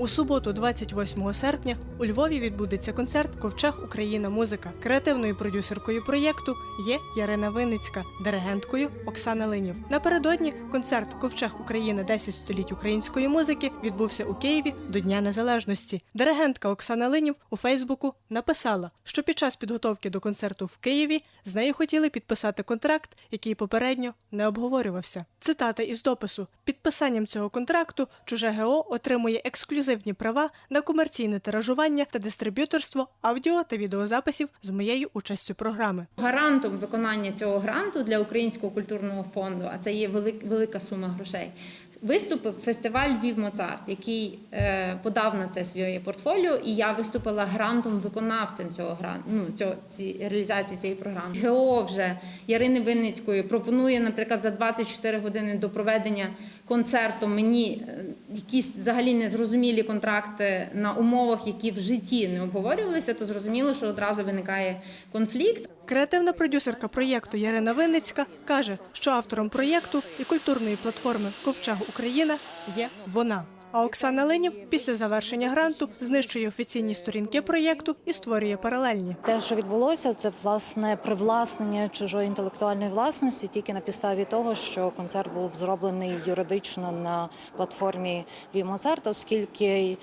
У суботу, 28 серпня, у Львові відбудеться концерт Ковчег Україна Музика. Креативною продюсеркою проєкту є Ярина Винницька, диригенткою Оксана Линів. Напередодні концерт Ковчег Україна 10 століть української музики відбувся у Києві до Дня Незалежності. Диригентка Оксана Линів у Фейсбуку написала, що під час підготовки до концерту в Києві з нею хотіли підписати контракт, який попередньо не обговорювався. Цитата із допису: підписанням цього контракту чуже ГО отримує ексклюзивні права на комерційне тиражування та дистриб'юторство аудіо та відеозаписів з моєю участю програми. Гарантом виконання цього гранту для Українського культурного фонду, а це є велика сума грошей. Виступив фестиваль Львів Моцарт, який е, подав на це своє портфоліо, і я виступила грантом виконавцем цього гранту, ну цього ці, реалізації цієї програми. ГО вже Ярини Винницької пропонує, наприклад, за 24 години до проведення концерту мені е, якісь взагалі незрозумілі контракти на умовах, які в житті не обговорювалися, то зрозуміло, що одразу виникає конфлікт. Креативна продюсерка проєкту Ярина Винницька каже, що автором проєкту і культурної платформи Ковчег Україна є вона. А Оксана Ленів після завершення гранту знищує офіційні сторінки проєкту і створює паралельні. Те, що відбулося, це власне привласнення чужої інтелектуальної власності тільки на підставі того, що концерт був зроблений юридично на платформі Моцарт, оскільки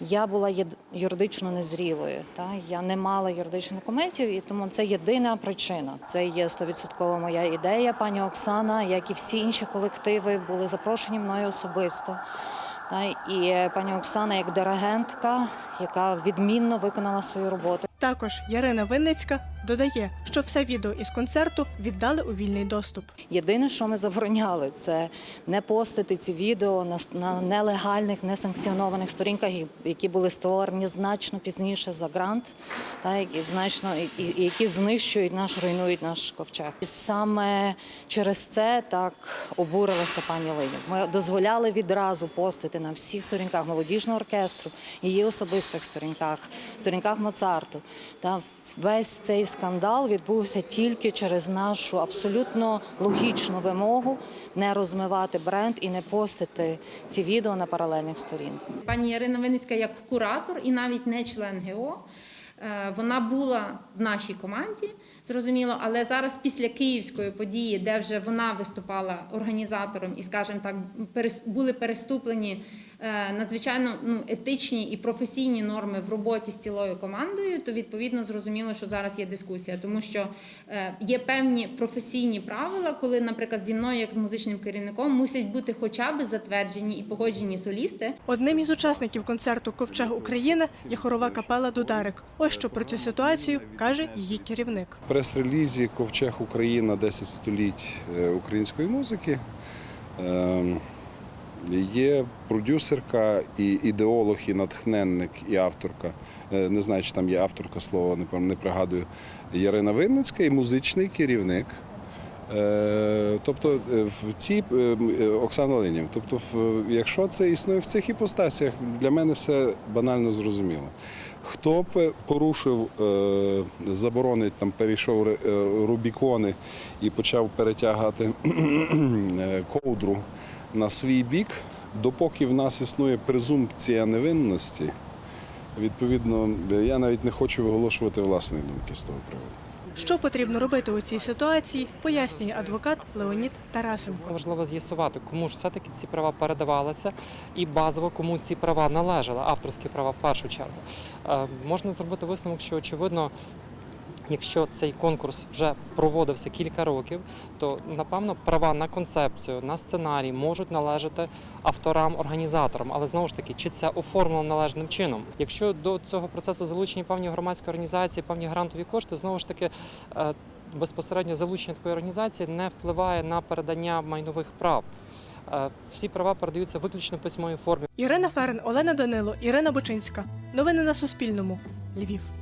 я була юридично незрілою. Та я не мала юридичних документів, і тому це єдина причина. Це є стовідсотково моя ідея. Пані Оксана, як і всі інші колективи, були запрошені мною особисто. І е, пані Оксана, як диригентка, яка відмінно виконала свою роботу. Також Ярина Винницька додає, що все відео із концерту віддали у вільний доступ. Єдине, що ми забороняли, це не постити ці відео на, нелегальних, несанкціонованих сторінках, які були створені значно пізніше за грант, та які значно і, які знищують наш, руйнують наш ковчег. І саме через це так обурилася пані Линів. Ми дозволяли відразу постити на всіх сторінках молодіжного оркестру, її особистих сторінках, сторінках Моцарту. Та весь цей скандал відбувся тільки через нашу абсолютно логічну вимогу не розмивати бренд і не постити ці відео на паралельних сторінках. Пані Ярина Винницька як куратор і навіть не член ГО. е, Вона була в нашій команді, зрозуміло, але зараз після київської події, де вже вона виступала організатором і, скажімо так, були переступлені надзвичайно ну, етичні і професійні норми в роботі з цілою командою, то відповідно зрозуміло, що зараз є дискусія, тому що е, є певні професійні правила, коли, наприклад, зі мною, як з музичним керівником, мусять бути хоча б затверджені і погоджені солісти. Одним із учасників концерту Ковчег Україна є хорова капела Дударик. Ось що про цю ситуацію каже її керівник. Прес-релізі Ковчег Україна 10 століть е, української музики. Є продюсерка, і ідеолог, і натхненник, і авторка. Е, Не знаю, чи там є авторка слова, не пригадую. Ярина Винницька і музичний керівник. Е, Тобто е, в ці е, м, е, Оксана Ленів. Тобто, якщо це існує в цих іпостасіях, для мене все банально зрозуміло. Хто б порушив заборони, там перейшов ре- Рубікони і почав перетягати ковдру на свій бік, допоки в нас існує презумпція невинності, відповідно, я навіть не хочу виголошувати власної думки з того приводу. Що потрібно робити у цій ситуації, пояснює адвокат Леонід Тарасенко. Важливо з'ясувати, кому ж все-таки ці права передавалися, і базово кому ці права належали, авторські права в першу чергу. Е, можна зробити висновок, що очевидно. Якщо цей конкурс вже проводився кілька років, то напевно права на концепцію, на сценарій можуть належати авторам, організаторам. Але знову ж таки, чи це оформлено належним чином? Якщо до цього процесу залучені певні громадські організації, певні грантові кошти, знову ж таки е, безпосередньо залучення такої організації не впливає на передання майнових прав. Е, Всі права передаються виключно в письмовій формі. Ірина Ферен, Олена Данило, Ірина Бочинська. Новини на Суспільному. Львів.